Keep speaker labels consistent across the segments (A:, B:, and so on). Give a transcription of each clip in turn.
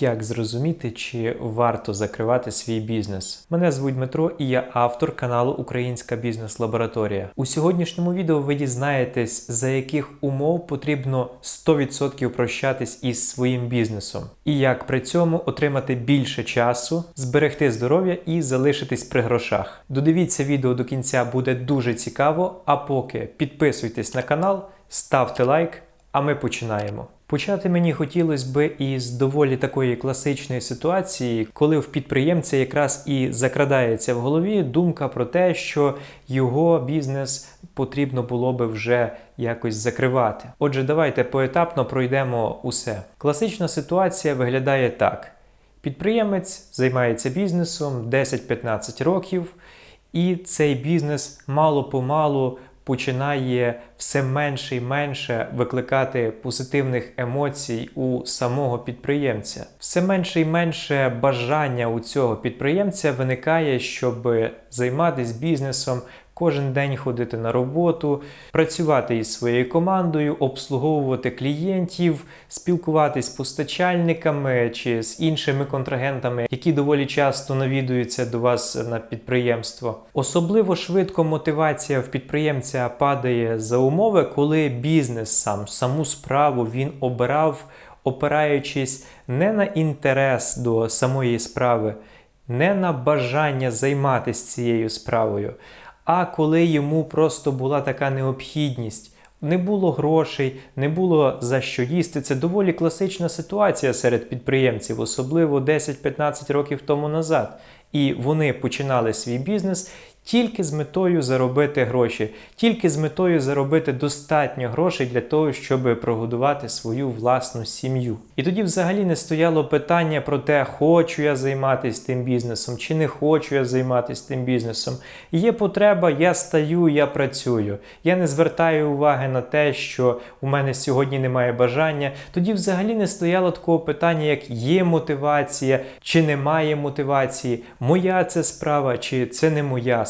A: Як зрозуміти, чи варто закривати свій бізнес? Мене звуть Дмитро і я автор каналу Українська бізнес-лабораторія. У сьогоднішньому відео ви дізнаєтесь, за яких умов потрібно 100% прощатись із своїм бізнесом, і як при цьому отримати більше часу, зберегти здоров'я і залишитись при грошах. Додивіться відео до кінця, буде дуже цікаво. А поки підписуйтесь на канал, ставте лайк, а ми починаємо. Почати мені хотілося би із доволі такої класичної ситуації, коли в підприємця якраз і закрадається в голові думка про те, що його бізнес потрібно було би вже якось закривати. Отже, давайте поетапно пройдемо усе. Класична ситуація виглядає так: підприємець займається бізнесом 10-15 років, і цей бізнес мало-помалу починає все менше і менше викликати позитивних емоцій у самого підприємця. Все менше і менше бажання у цього підприємця виникає, щоб займатися бізнесом. Кожен день ходити на роботу, працювати із своєю командою, обслуговувати клієнтів, спілкуватись з постачальниками чи з іншими контрагентами, які доволі часто навідуються до вас на підприємство. Особливо швидко мотивація в підприємця падає за умови, коли бізнес сам саму справу він обирав, опираючись не на інтерес до самої справи, не на бажання займатися цією справою. А коли йому просто була така необхідність, не було грошей, не було за що їсти. Це доволі класична ситуація серед підприємців, особливо 10-15 років тому назад. І вони починали свій бізнес тільки з метою заробити гроші, тільки з метою заробити достатньо грошей для того, щоб прогодувати свою власну сім'ю. І тоді взагалі не стояло питання про те, хочу я займатися тим бізнесом, чи не хочу я займатися тим бізнесом. Є потреба, я стаю, я працюю. Я не звертаю уваги на те, що у мене сьогодні немає бажання. Тоді взагалі не стояло такого питання, як є мотивація, чи немає мотивації, моя це справа, чи це не моя.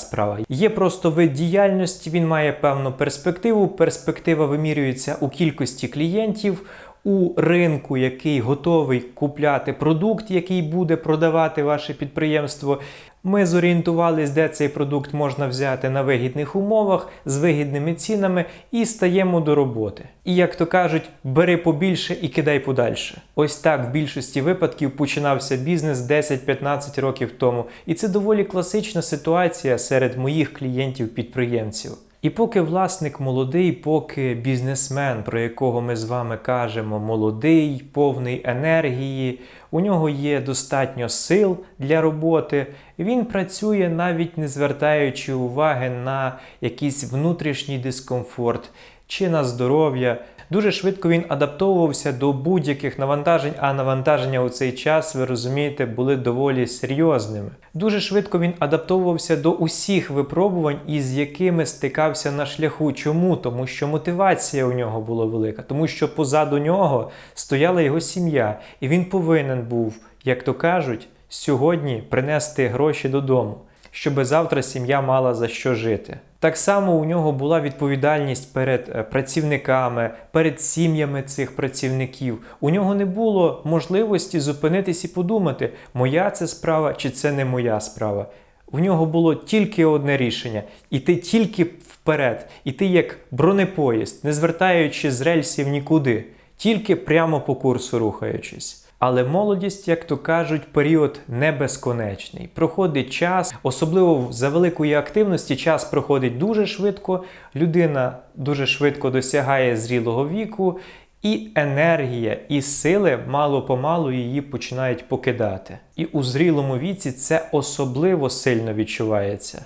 A: Є просто вид діяльності, він має певну перспективу. Перспектива вимірюється у кількості клієнтів. У ринку, який готовий купляти продукт, який буде продавати ваше підприємство, ми зорієнтувались, де цей продукт можна взяти на вигідних умовах з вигідними цінами і стаємо до роботи. І як то кажуть, бери побільше і кидай подальше. Ось так в більшості випадків починався бізнес 10-15 років тому. І це доволі класична ситуація серед моїх клієнтів-підприємців. І поки власник молодий, поки бізнесмен, про якого ми з вами кажемо, молодий, повний енергії, у нього є достатньо сил для роботи, він працює навіть не звертаючи уваги на якийсь внутрішній дискомфорт чи на здоров'я. Дуже швидко він адаптовувався до будь-яких навантажень, а навантаження у цей час, ви розумієте, були доволі серйозними. Дуже швидко він адаптовувався до усіх випробувань, із якими стикався на шляху. Чому? Тому що мотивація у нього була велика, тому що позаду нього стояла його сім'я, і він повинен був, як то кажуть, сьогодні принести гроші додому, щоб завтра сім'я мала за що жити. Так само у нього була відповідальність перед працівниками, перед сім'ями цих працівників. У нього не було можливості зупинитись і подумати, моя це справа чи це не моя справа. У нього було тільки одне рішення іти тільки вперед, іти як бронепоїзд, не звертаючи з рельсів нікуди, тільки прямо по курсу рухаючись. Але молодість, як то кажуть, період не безконечний. Проходить час, особливо за великої активності, час проходить дуже швидко. Людина дуже швидко досягає зрілого віку, і енергія, і сили мало-помалу її починають покидати. І у зрілому віці це особливо сильно відчувається.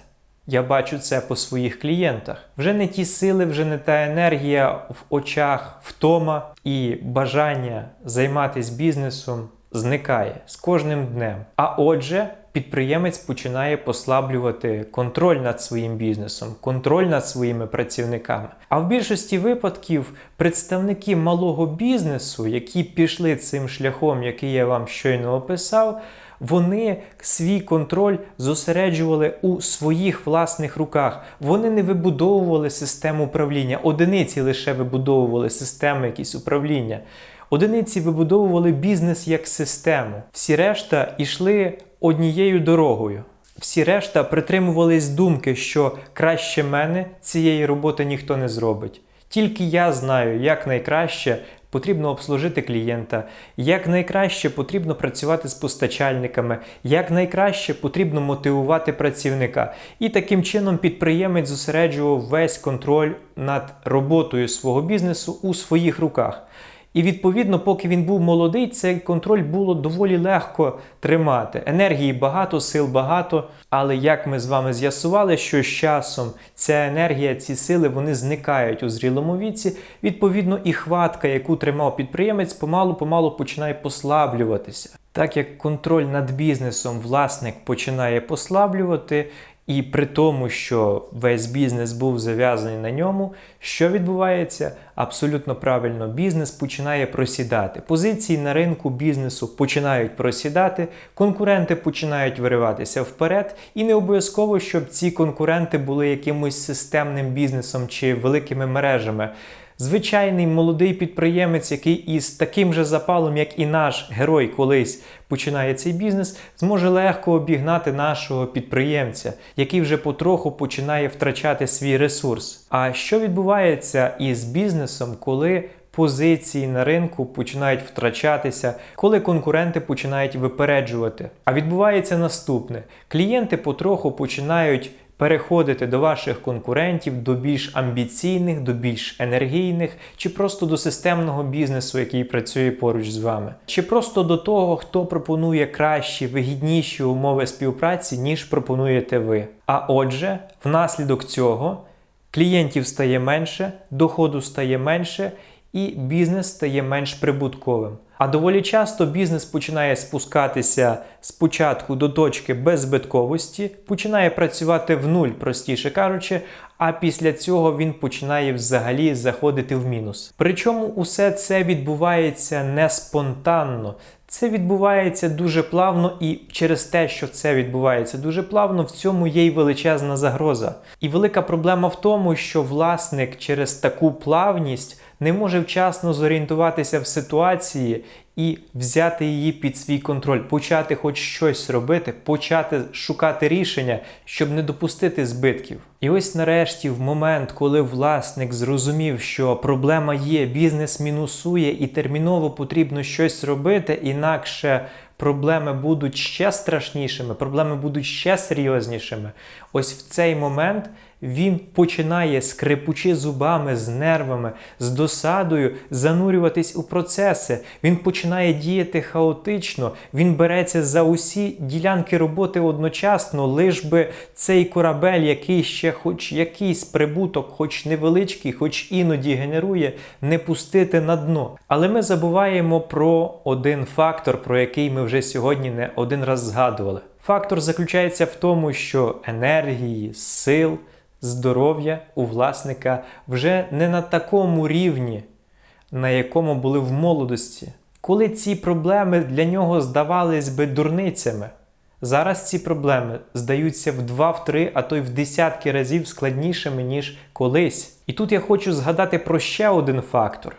A: Я бачу це по своїх клієнтах. Вже не ті сили, вже не та енергія в очах, втома і бажання займатися бізнесом зникає з кожним днем. А отже, підприємець починає послаблювати контроль над своїм бізнесом, контроль над своїми працівниками. А в більшості випадків представники малого бізнесу, які пішли цим шляхом, який я вам щойно описав, вони свій контроль зосереджували у своїх власних руках. Вони не вибудовували систему управління, одиниці лише вибудовували системи якісь управління. Одиниці вибудовували бізнес як систему. Всі решта йшли однією дорогою. Всі решта притримувались думки, що краще мене цієї роботи ніхто не зробить. Тільки я знаю, як найкраще потрібно обслужити клієнта, як найкраще потрібно працювати з постачальниками, як найкраще потрібно мотивувати працівника. І таким чином підприємець зосереджував весь контроль над роботою свого бізнесу у своїх руках. І відповідно, поки він був молодий, цей контроль було доволі легко тримати. Енергії багато, сил багато. Але як ми з вами з'ясували, що з часом ця енергія, ці сили вони зникають у зрілому віці. Відповідно, і хватка, яку тримав підприємець, помалу-помалу починає послаблюватися. Так як контроль над бізнесом власник починає послаблювати, і при тому, що весь бізнес був зав'язаний на ньому, що відбувається? Абсолютно правильно, бізнес починає просідати. Позиції на ринку бізнесу починають просідати, конкуренти починають вириватися вперед, і не обов'язково, щоб ці конкуренти були якимось системним бізнесом чи великими мережами. Звичайний молодий підприємець, який із таким же запалом, як і наш герой колись починає цей бізнес, зможе легко обігнати нашого підприємця, який вже потроху починає втрачати свій ресурс. А що відбувається із бізнесом, коли позиції на ринку починають втрачатися, коли конкуренти починають випереджувати? А відбувається наступне: клієнти потроху починають переходити до ваших конкурентів, до більш амбіційних, до більш енергійних, чи просто до системного бізнесу, який працює поруч з вами, чи просто до того, хто пропонує кращі, вигідніші умови співпраці, ніж пропонуєте ви. А отже, внаслідок цього клієнтів стає менше, доходу стає менше, і бізнес стає менш прибутковим. А доволі часто бізнес починає спускатися спочатку до точки беззбитковості, починає працювати в нуль, простіше кажучи, а після цього він починає взагалі заходити в мінус. Причому усе це відбувається не спонтанно. Це відбувається дуже плавно, і через те, що це відбувається дуже плавно, в цьому є й величезна загроза. І велика проблема в тому, що власник через таку плавність не може вчасно зорієнтуватися в ситуації і взяти її під свій контроль, почати хоч щось робити, почати шукати рішення, щоб не допустити збитків. І ось нарешті, в момент, коли власник зрозумів, що проблема є, бізнес мінусує і терміново потрібно щось робити, інакше. Проблеми будуть ще страшнішими, проблеми будуть ще серйознішими. Ось в цей момент він починає скрипучи зубами, з нервами, з досадою занурюватись у процеси. Він починає діяти хаотично, він береться за усі ділянки роботи одночасно, лиш би цей корабель, який ще хоч якийсь прибуток, хоч невеличкий, хоч іноді генерує, не пустити на дно. Але ми забуваємо про один фактор, про який ми вже сьогодні не один раз згадували. Фактор заключається в тому, що енергії, сил здоров'я у власника вже не на такому рівні, на якому були в молодості. Коли ці проблеми для нього здавались би дурницями, зараз ці проблеми здаються в два, в три, а то й в десятки разів складнішими, ніж колись. І тут я хочу згадати про ще один фактор.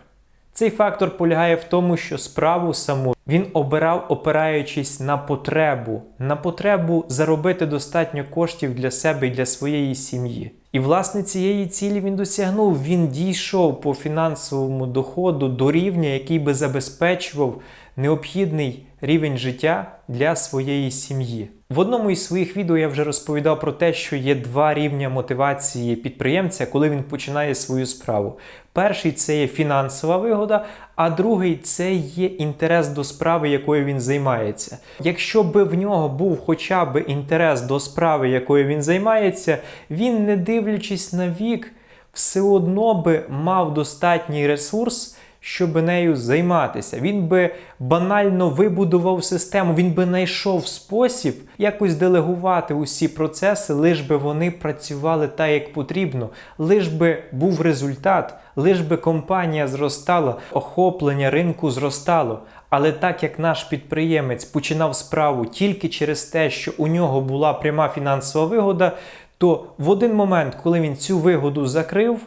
A: Цей фактор полягає в тому, що справу саму він обирав, опираючись на потребу, на потребу заробити достатньо коштів для себе і для своєї сім'ї. І, власне, цієї цілі він досягнув. Він дійшов по фінансовому доходу до рівня, який би забезпечував необхідний рівень життя для своєї сім'ї. В одному із своїх відео я вже розповідав про те, що є два рівня мотивації підприємця, коли він починає свою справу. Перший це є фінансова вигода, а другий це є інтерес до справи, якою він займається. Якщо би в нього був хоча б інтерес до справи, якою він займається, він, не дивлячись на вік, все одно би мав достатній ресурс щоб нею займатися. Він би банально вибудував систему, він би знайшов спосіб якось делегувати усі процеси, лиш би вони працювали так, як потрібно, лиш би був результат, лиш би компанія зростала, охоплення ринку зростало. Але так як наш підприємець починав справу тільки через те, що у нього була пряма фінансова вигода, то в один момент, коли він цю вигоду закрив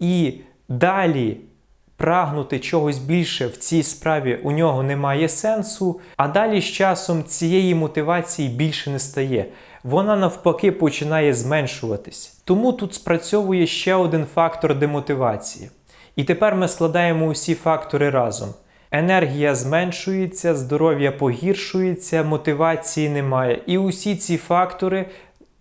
A: і далі прагнути чогось більше в цій справі у нього немає сенсу, а далі з часом цієї мотивації більше не стає. Вона навпаки починає зменшуватись. Тому тут спрацьовує ще один фактор демотивації. І тепер ми складаємо усі фактори разом. Енергія зменшується, здоров'я погіршується, мотивації немає. І усі ці фактори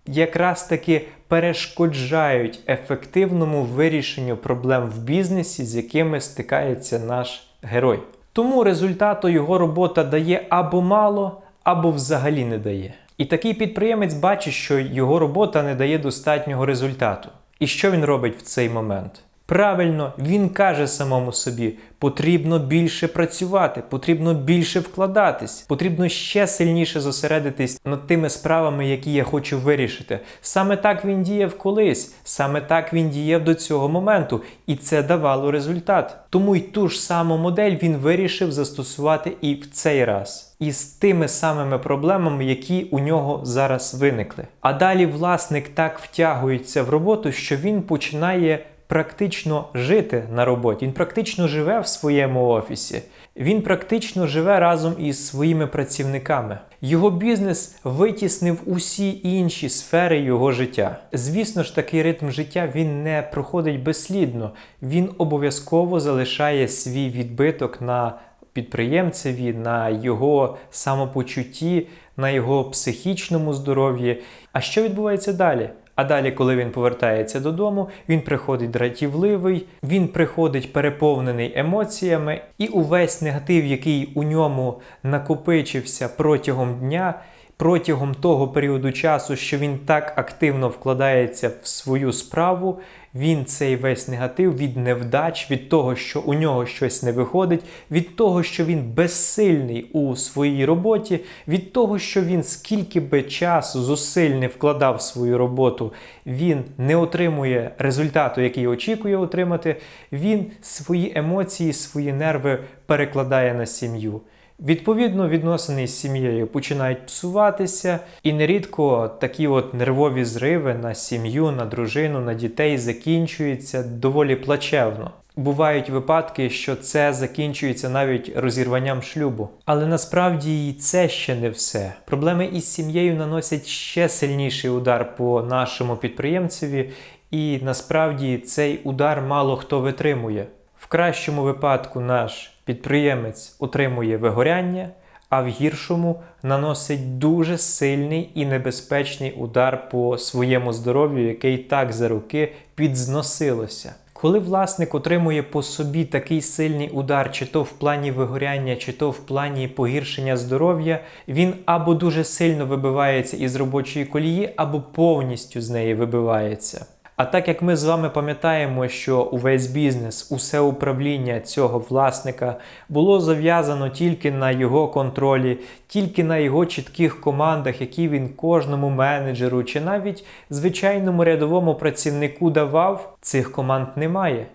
A: якраз таки перешкоджають ефективному вирішенню проблем в бізнесі, з якими стикається наш герой. Тому результату його робота дає або мало, або взагалі не дає. І такий підприємець бачить, що його робота не дає достатнього результату. І що він робить в цей момент? Правильно, він каже самому собі: потрібно більше працювати, потрібно більше вкладатись, потрібно ще сильніше зосередитись над тими справами, які я хочу вирішити. Саме так він діяв колись, саме так він діяв до цього моменту, і це давало результат. Тому й ту ж саму модель він вирішив застосувати і в цей раз. І з тими самими проблемами, які у нього зараз виникли. А далі власник так втягується в роботу, що він починає практично жити на роботі. Він практично живе в своєму офісі. Він практично живе разом із своїми працівниками. Його бізнес витіснив усі інші сфери його життя. Звісно ж, такий ритм життя він не проходить безслідно. Він обов'язково залишає свій відбиток на підприємцеві, на його самопочутті, на його психічному здоров'ї. А що відбувається далі? А далі, коли він повертається додому, він приходить дратівливий, він приходить переповнений емоціями, і увесь негатив, який у ньому накопичився протягом дня, протягом того періоду часу, що він так активно вкладається в свою справу, він цей весь негатив від невдач, від того, що у нього щось не виходить, від того, що він безсильний у своїй роботі, від того, що він скільки би часу зусиль не вкладав в свою роботу, він не отримує результату, який очікує отримати, він свої емоції, свої нерви перекладає на сім'ю. Відповідно, відносини з сім'єю починають псуватися, і нерідко такі от нервові зриви на сім'ю, на дружину, на дітей закінчуються доволі плачевно. Бувають випадки, що це закінчується навіть розірванням шлюбу. Але насправді і це ще не все. Проблеми із сім'єю наносять ще сильніший удар по нашому підприємцеві, і насправді цей удар мало хто витримує. В кращому випадку наш підприємець отримує вигоряння, а в гіршому наносить дуже сильний і небезпечний удар по своєму здоров'ю, який так за роки підзносилося. Коли власник отримує по собі такий сильний удар, чи то в плані вигоряння, чи то в плані погіршення здоров'я, він або дуже сильно вибивається із робочої колії, або повністю з неї вибивається. А так як ми з вами пам'ятаємо, що увесь бізнес, усе управління цього власника було зав'язано тільки на його контролі, тільки на його чітких командах, які він кожному менеджеру чи навіть звичайному рядовому працівнику давав, цих команд немає.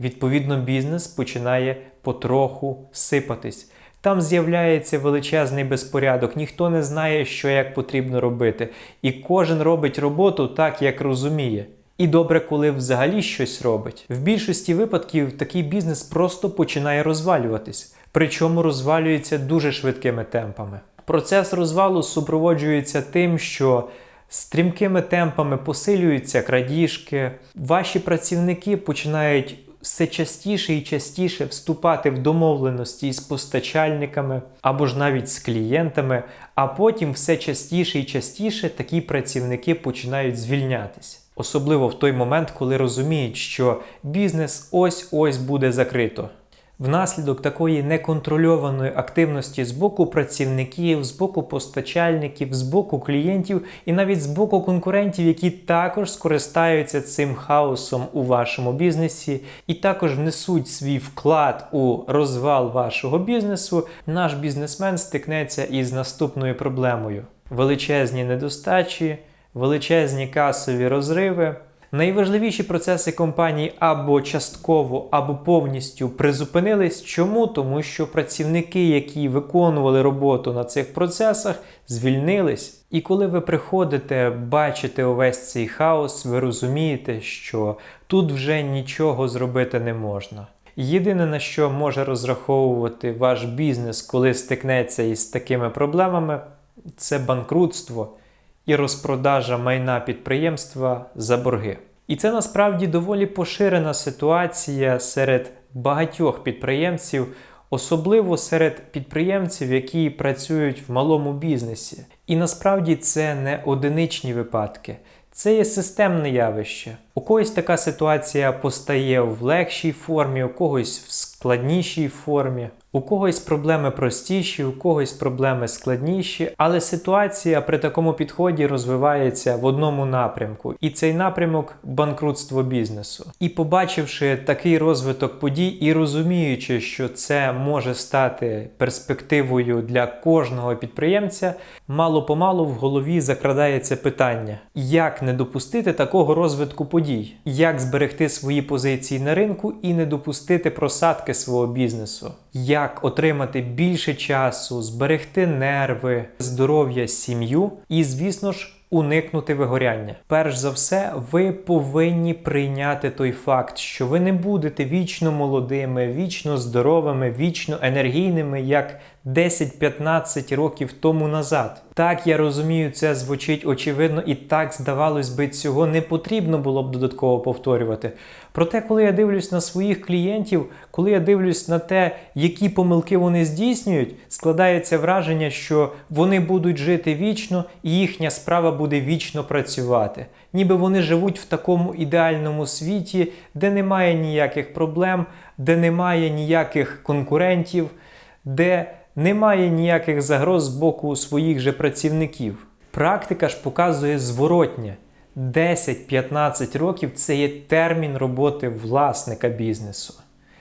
A: Відповідно, бізнес починає потроху сипатись. Там з'являється величезний безпорядок, ніхто не знає, що як потрібно робити, і кожен робить роботу так, як розуміє. І добре, коли взагалі щось робить. В більшості випадків такий бізнес просто починає розвалюватись, причому розвалюється дуже швидкими темпами. Процес розвалу супроводжується тим, що стрімкими темпами посилюються крадіжки, ваші працівники починають все частіше і частіше вступати в домовленості з постачальниками або ж навіть з клієнтами, а потім все частіше і частіше такі працівники починають звільнятися. Особливо в той момент, коли розуміють, що бізнес ось-ось буде закрито. Внаслідок такої неконтрольованої активності з боку працівників, з боку постачальників, з боку клієнтів і навіть з боку конкурентів, які також скористаються цим хаосом у вашому бізнесі, і також внесуть свій вклад у розвал вашого бізнесу, наш бізнесмен стикнеться із наступною проблемою: величезні недостачі величезні касові розриви. Найважливіші процеси компанії або частково, або повністю призупинились. Чому? Тому що працівники, які виконували роботу на цих процесах, звільнились. І коли ви приходите, бачите увесь цей хаос, ви розумієте, що тут вже нічого зробити не можна. Єдине на що може розраховувати ваш бізнес, коли стикнеться із такими проблемами, це банкрутство і розпродажа майна підприємства за борги. І це насправді доволі поширена ситуація серед багатьох підприємців, особливо серед підприємців, які працюють в малому бізнесі. І насправді це не одиничні випадки. Це є системне явище. У когось така ситуація постає в легшій формі, у когось в складнішій формі, у когось проблеми простіші, у когось проблеми складніші, але ситуація при такому підході розвивається в одному напрямку, і цей напрямок банкрутство бізнесу. І побачивши такий розвиток подій і розуміючи, що це може стати перспективою для кожного підприємця, мало помалу в голові закрадається питання, як не допустити такого розвитку подій, як зберегти свої позиції на ринку і не допустити просадки свого бізнесу, як отримати більше часу, зберегти нерви, здоров'я, сім'ю і, звісно ж, уникнути вигоряння. Перш за все, ви повинні прийняти той факт, що ви не будете вічно молодими, вічно здоровими, вічно енергійними, як 10-15 років тому назад. Так, я розумію, це звучить очевидно, і так, здавалось би, цього не потрібно було б додатково повторювати. Проте, коли я дивлюсь на своїх клієнтів, коли я дивлюсь на те, які помилки вони здійснюють, складається враження, що вони будуть жити вічно, і їхня справа буде вічно працювати. Ніби вони живуть в такому ідеальному світі, де немає ніяких проблем, де немає ніяких конкурентів, де немає ніяких загроз з боку своїх же працівників. Практика ж показує зворотнє. 10-15 років це є термін роботи власника бізнесу.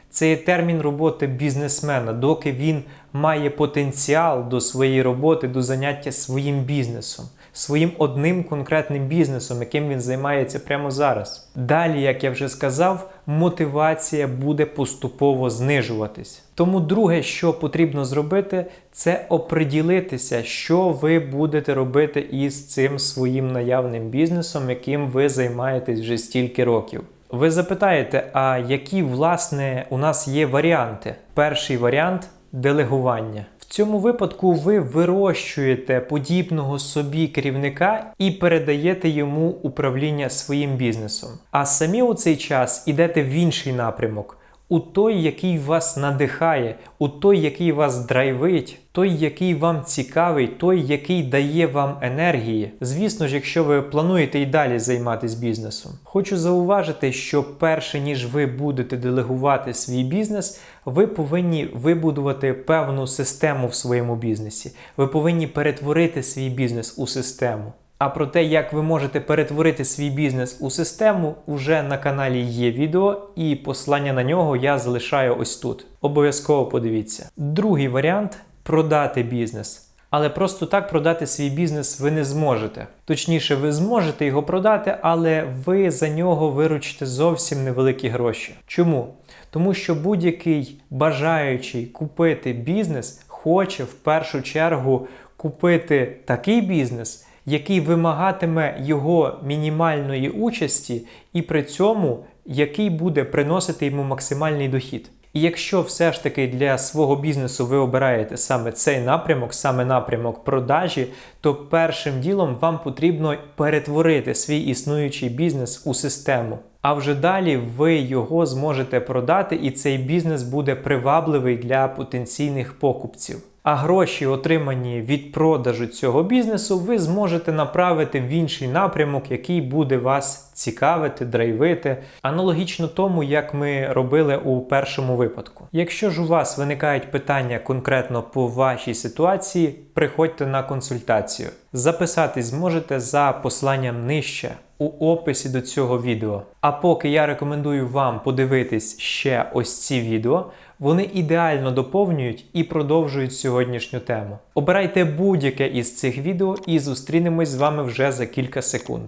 A: Це є термін роботи бізнесмена, доки він має потенціал до своєї роботи, до заняття своїм бізнесом, своїм одним конкретним бізнесом, яким він займається прямо зараз. Далі, як я вже сказав, мотивація буде поступово знижуватись. Тому друге, що потрібно зробити, це оприділитися, що ви будете робити із цим своїм наявним бізнесом, яким ви займаєтесь вже стільки років. Ви запитаєте, а які власне у нас є варіанти? Перший варіант делегування. Цьому випадку ви вирощуєте подібного собі керівника і передаєте йому управління своїм бізнесом. А самі у цей час ідете в інший напрямок. У той, який вас надихає, у той, який вас драйвить, той, який вам цікавий, той, який дає вам енергії. Звісно ж, якщо ви плануєте і далі займатися бізнесом. Хочу зауважити, що перше ніж ви будете делегувати свій бізнес, ви повинні вибудувати певну систему в своєму бізнесі. Ви повинні перетворити свій бізнес у систему. А про те, як ви можете перетворити свій бізнес у систему, уже на каналі є відео, і посилання на нього я залишаю ось тут. Обов'язково подивіться. Другий варіант продати бізнес. Але просто так продати свій бізнес ви не зможете. Точніше, ви зможете його продати, але ви за нього виручите зовсім невеликі гроші. Чому? Тому що будь-який бажаючий купити бізнес хоче в першу чергу купити такий бізнес який вимагатиме його мінімальної участі, і при цьому який буде приносити йому максимальний дохід. І якщо все ж таки для свого бізнесу ви обираєте саме цей напрямок, саме напрямок продажі, то першим ділом вам потрібно перетворити свій існуючий бізнес у систему. А вже далі ви його зможете продати, і цей бізнес буде привабливий для потенційних покупців а гроші, отримані від продажу цього бізнесу, ви зможете направити в інший напрямок, який буде вас цікавити, драйвити, аналогічно тому, як ми робили у першому випадку. Якщо ж у вас виникають питання конкретно по вашій ситуації, приходьте на консультацію. Записатись зможете за посланням нижче. У описі до цього відео. А поки я рекомендую вам подивитись ще ось ці відео, вони ідеально доповнюють і продовжують сьогоднішню тему. Обирайте будь-яке із цих відео і зустрінемось з вами вже за кілька секунд.